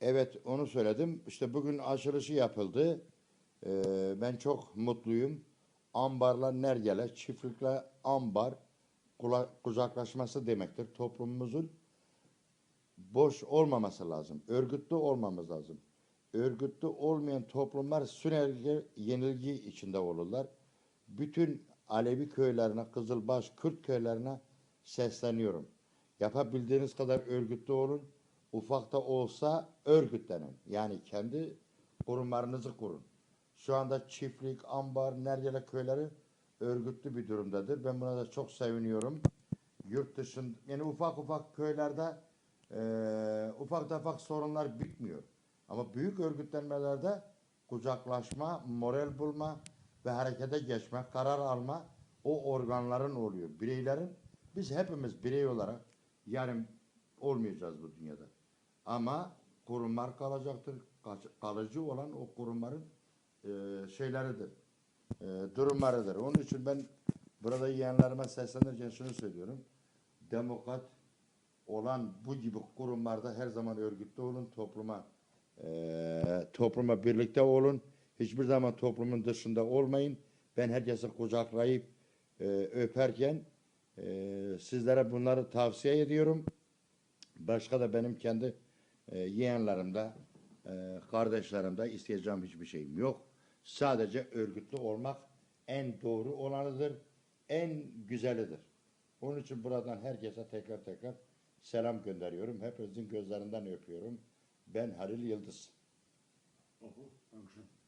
Evet onu söyledim. İşte bugün açılışı yapıldı. Ee, ben çok mutluyum. Ambarla nergele, çiftlikle ambar kula- kucaklaşması demektir. Toplumumuzun boş olmaması lazım. Örgütlü olmamız lazım. Örgütlü olmayan toplumlar sürekli yenilgi içinde olurlar. Bütün Alevi köylerine, Kızılbaş, Kürt köylerine sesleniyorum. Yapabildiğiniz kadar örgütlü olun. Ufak da olsa örgütlenin. Yani kendi kurumlarınızı kurun. Şu anda çiftlik, ambar, nergele köyleri örgütlü bir durumdadır. Ben buna da çok seviniyorum. Yurt dışında, yani ufak ufak köylerde eee, ufak tefek sorunlar bitmiyor. Ama büyük örgütlenmelerde kucaklaşma, moral bulma ve harekete geçme, karar alma o organların oluyor. Bireylerin, biz hepimiz birey olarak yarın olmayacağız bu dünyada. Ama kurumlar kalacaktır. Kalıcı olan o kurumların eee, şeyleridir, eee, durumlarıdır. Onun için ben burada yeğenlerime seslenirken şunu söylüyorum. Demokrat olan bu gibi kurumlarda her zaman örgütlü olun, topluma eee, topluma birlikte olun. Hiçbir zaman toplumun dışında olmayın. Ben herkesi kucaklayıp eee, öperken eee, sizlere bunları tavsiye ediyorum. Başka da benim kendi e, yeğenlerimde, e, kardeşlerimde isteyeceğim hiçbir şeyim yok. Sadece örgütlü olmak en doğru olanıdır, en güzelidir. Onun için buradan herkese tekrar tekrar selam gönderiyorum. Hepinizin gözlerinden öpüyorum. Ben Halil Yıldız. Dankeschön.